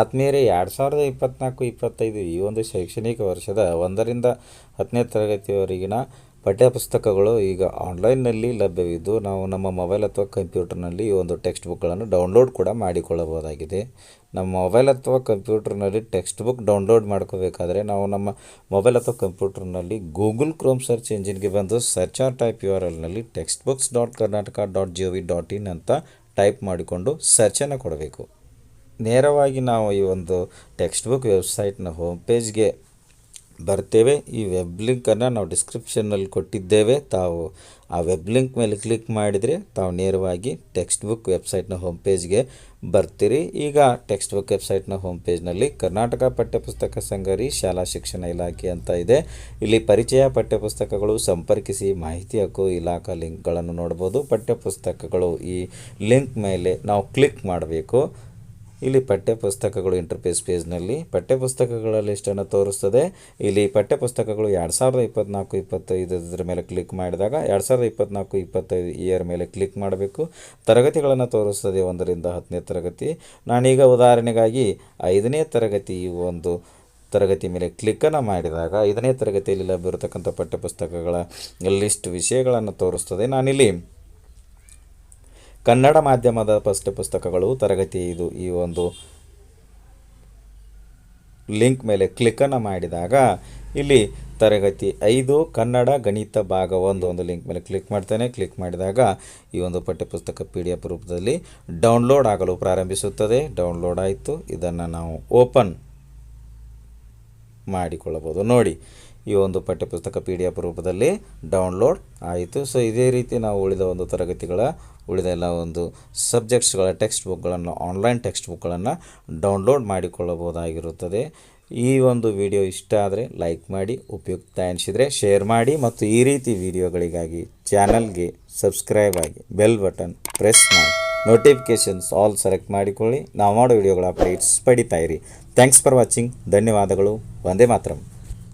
ಆತ್ಮೀಯರೇ, ಎರಡು ಸಾವಿರದ ಇಪ್ಪತ್ತ್ನಾಲ್ಕು ಇಪ್ಪತ್ತೈದು ಈ ಒಂದು ಶೈಕ್ಷಣಿಕ ವರ್ಷದ ಒಂದರಿಂದ ಹತ್ತನೇ ತರಗತಿಯವರೆಗಿನ ಪಠ್ಯಪುಸ್ತಕಗಳು ಈಗ ಆನ್ಲೈನ್ನಲ್ಲಿ ಲಭ್ಯವಿದ್ದು, ನಾವು ನಮ್ಮ ಮೊಬೈಲ್ ಅಥವಾ ಕಂಪ್ಯೂಟರ್ನಲ್ಲಿ ಈ ಒಂದು ಟೆಕ್ಸ್ಟ್ ಬುಕ್ಗಳನ್ನು ಡೌನ್ಲೋಡ್ ಕೂಡ ಮಾಡಿಕೊಳ್ಳಬಹುದಾಗಿದೆ. ನಮ್ಮ ಮೊಬೈಲ್ ಅಥವಾ ಕಂಪ್ಯೂಟರ್ನಲ್ಲಿ ಟೆಕ್ಸ್ಟ್ ಬುಕ್ ಡೌನ್ಲೋಡ್ ಮಾಡ್ಕೋಬೇಕಾದ್ರೆ ನಾವು ನಮ್ಮ ಮೊಬೈಲ್ ಅಥವಾ ಕಂಪ್ಯೂಟರ್ನಲ್ಲಿ ಗೂಗಲ್ ಕ್ರೋಮ್ ಸರ್ಚ್ ಇಂಜಿನ್ಗೆ ಬಂದು search or type U R ಎಲ್ನಲ್ಲಿ text books dot Karnataka dot G V dot in ಅಂತ ಟೈಪ್ ಮಾಡಿಕೊಂಡು ಸರ್ಚನ್ನು ಕೊಡಬೇಕು. ನೇರವಾಗಿ ನಾವು ಈ ಒಂದು ಟೆಕ್ಸ್ಟ್ ಬುಕ್ ವೆಬ್ಸೈಟ್ನ ಹೋಮ್ ಪೇಜ್ಗೆ ಬರ್ತೇವೆ. ಈ ವೆಬ್ ಲಿಂಕನ್ನು ನಾವು ಡಿಸ್ಕ್ರಿಪ್ಷನ್ನಲ್ಲಿ ಕೊಟ್ಟಿದ್ದೇವೆ. ತಾವು ಆ ವೆಬ್ ಲಿಂಕ್ ಮೇಲೆ ಕ್ಲಿಕ್ ಮಾಡಿದರೆ ತಾವು ನೇರವಾಗಿ ಟೆಕ್ಸ್ಟ್ ಬುಕ್ ವೆಬ್ಸೈಟ್ನ ಹೋಮ್ ಪೇಜ್ಗೆ ಬರ್ತೀರಿ. ಈಗ ಟೆಕ್ಸ್ಟ್ ಬುಕ್ ವೆಬ್ಸೈಟ್ನ ಹೋಮ್ ಪೇಜ್ನಲ್ಲಿ ಕರ್ನಾಟಕ ಪಠ್ಯಪುಸ್ತಕ ಸಂಘರಿ ಶಾಲಾ ಶಿಕ್ಷಣ ಇಲಾಖೆ ಅಂತ ಇದೆ. ಇಲ್ಲಿ ಪರಿಚಯ ಪಠ್ಯಪುಸ್ತಕಗಳು, ಸಂಪರ್ಕಿಸಿ ಮಾಹಿತಿ ಹಕ್ಕು, ಇಲಾಖಾ ಲಿಂಕ್ಗಳನ್ನು ನೋಡ್ಬೋದು. ಪಠ್ಯಪುಸ್ತಕಗಳು ಈ ಲಿಂಕ್ ಮೇಲೆ ನಾವು ಕ್ಲಿಕ್ ಮಾಡಬೇಕು. ಇಲ್ಲಿ ಪಠ್ಯಪುಸ್ತಕಗಳು ಇಂಟರ್ಫೇಸ್ ಪೇಜ್ನಲ್ಲಿ ಪಠ್ಯಪುಸ್ತಕಗಳ ಲಿಸ್ಟನ್ನು ತೋರಿಸ್ತದೆ. ಇಲ್ಲಿ ಪಠ್ಯಪುಸ್ತಕಗಳು ಎರಡು ಸಾವಿರದ ಇಪ್ಪತ್ತ್ನಾಲ್ಕು ಇದರ ಮೇಲೆ ಕ್ಲಿಕ್ ಮಾಡಿದಾಗ ಎರಡು ಸಾವಿರದ ಇಪ್ಪತ್ತ್ನಾಲ್ಕು ಇಪ್ಪತ್ತೈದು ಇಯರ್ ಮೇಲೆ ಕ್ಲಿಕ್ ಮಾಡಬೇಕು. ತರಗತಿಗಳನ್ನು ತೋರಿಸ್ತದೆ ಒಂದರಿಂದ ಹತ್ತನೇ ತರಗತಿ. ನಾನೀಗ ಉದಾಹರಣೆಗಾಗಿ ಐದನೇ ತರಗತಿ ಒಂದು ತರಗತಿ ಮೇಲೆ ಕ್ಲಿಕ್ಕನ್ನು ಮಾಡಿದಾಗ ಐದನೇ ತರಗತಿಯಲ್ಲಿ ಲಭ್ಯವಿರತಕ್ಕಂಥ ಪಠ್ಯಪುಸ್ತಕಗಳ ಲಿಸ್ಟ್ ವಿಷಯಗಳನ್ನು ತೋರಿಸ್ತದೆ. ನಾನಿಲ್ಲಿ ಕನ್ನಡ ಮಾಧ್ಯಮದ ಪಠ್ಯಪುಸ್ತಕಗಳು ತರಗತಿ ಇದು ಈ ಒಂದು ಲಿಂಕ್ ಮೇಲೆ ಕ್ಲಿಕ್ಕನ್ನು ಮಾಡಿದಾಗ ಇಲ್ಲಿ ತರಗತಿ ಐದು ಕನ್ನಡ ಗಣಿತ ಭಾಗ ಒಂದು ಒಂದು ಲಿಂಕ್ ಮೇಲೆ ಕ್ಲಿಕ್ ಮಾಡ್ತೇನೆ. ಕ್ಲಿಕ್ ಮಾಡಿದಾಗ ಈ ಒಂದು ಪಠ್ಯಪುಸ್ತಕ ಪಿ ಡಿ ಎಫ್ ರೂಪದಲ್ಲಿ ಡೌನ್ಲೋಡ್ ಆಗಲು ಪ್ರಾರಂಭಿಸುತ್ತದೆ. ಡೌನ್ಲೋಡ್ ಆಯಿತು. ಇದನ್ನು ನಾವು ಓಪನ್ ಮಾಡಿಕೊಳ್ಳಬಹುದು. ನೋಡಿ, ಈ ಒಂದು ಪಠ್ಯಪುಸ್ತಕ ಪಿ ಡಿ ಎಫ್ ರೂಪದಲ್ಲಿ ಡೌನ್ಲೋಡ್ ಆಯಿತು. ಸೊ ಇದೇ ರೀತಿ ನಾವು ಉಳಿದ ಒಂದು ತರಗತಿಗಳ, ಉಳಿದ ಎಲ್ಲ ಒಂದು ಸಬ್ಜೆಕ್ಟ್ಸ್ಗಳ ಟೆಕ್ಸ್ಟ್ ಬುಕ್ಗಳನ್ನು ಆನ್ಲೈನ್ ಟೆಕ್ಸ್ಟ್ ಬುಕ್ಗಳನ್ನು ಡೌನ್ಲೋಡ್ ಮಾಡಿಕೊಳ್ಳಬಹುದಾಗಿರುತ್ತದೆ. ಈ ಒಂದು ವಿಡಿಯೋ ಇಷ್ಟ ಆದರೆ ಲೈಕ್ ಮಾಡಿ, ಉಪಯುಕ್ತ ಅನಿಸಿದರೆ ಶೇರ್ ಮಾಡಿ ಮತ್ತು ಈ ರೀತಿ ವಿಡಿಯೋಗಳಿಗಾಗಿ ಚಾನಲ್ಗೆ ಸಬ್ಸ್ಕ್ರೈಬ್ ಆಗಿ ಬೆಲ್ ಬಟನ್ ಪ್ರೆಸ್ ಮಾಡಿ. ನೋಟಿಫಿಕೇಷನ್ಸ್ ಆಲ್ ಸೆಲೆಕ್ಟ್ ಮಾಡಿಕೊಳ್ಳಿ. ನಾವು ಮಾಡೋ ವಿಡಿಯೋಗಳ ಅಪ್ಡೇಟ್ಸ್ ಪಡಿತಾ ಇರಿ. ಥ್ಯಾಂಕ್ಸ್ ಫಾರ್ ವಾಚಿಂಗ್ ಧನ್ಯವಾದಗಳು. ಒಂದೇ ಮಾತ್ರ.